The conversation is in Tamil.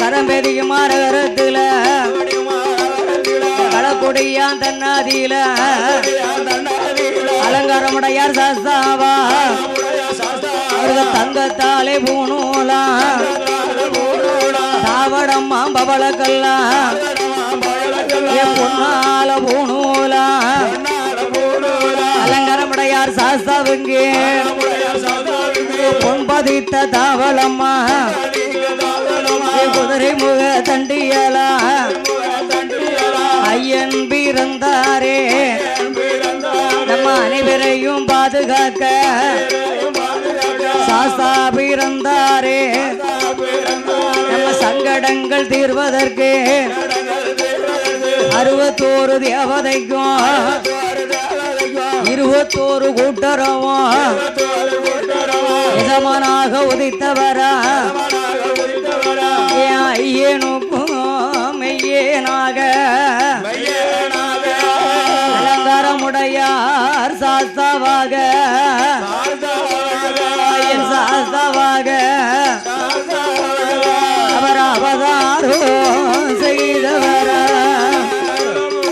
கரம்பெதிக்கு மாநகரத்துல களக்குடியான் தன்னாதியில. அலங்காரமுடையார் சாஸ்தாவா. அவருக்கு தங்கத்தாலே பூணூலா. தாவடம்மா பவளக்கல்லா என் பொன்னால பூணூலா. அலங்காரமுடையார் சாஸ்தாவுங்க பொன்பதித்த தாவளம்மா. குதிரை முக தண்டியலா? ஐயன் பிறந்தாரே. நம்ம அனைவரையும் பாதுகாக்க சாஸ்தா பிறந்தாரே. நம்ம சங்கடங்கள் தீர்வதற்கு அறுபத்தோரு தேவதைக்கும் இருபத்தோரு கூட்டரவும் எஜமானாக உதித்தவரா? மெய்யேனுக்கும் மெய்யேனாக. அலங்காரமுடையார் சாஸ்தாவாக.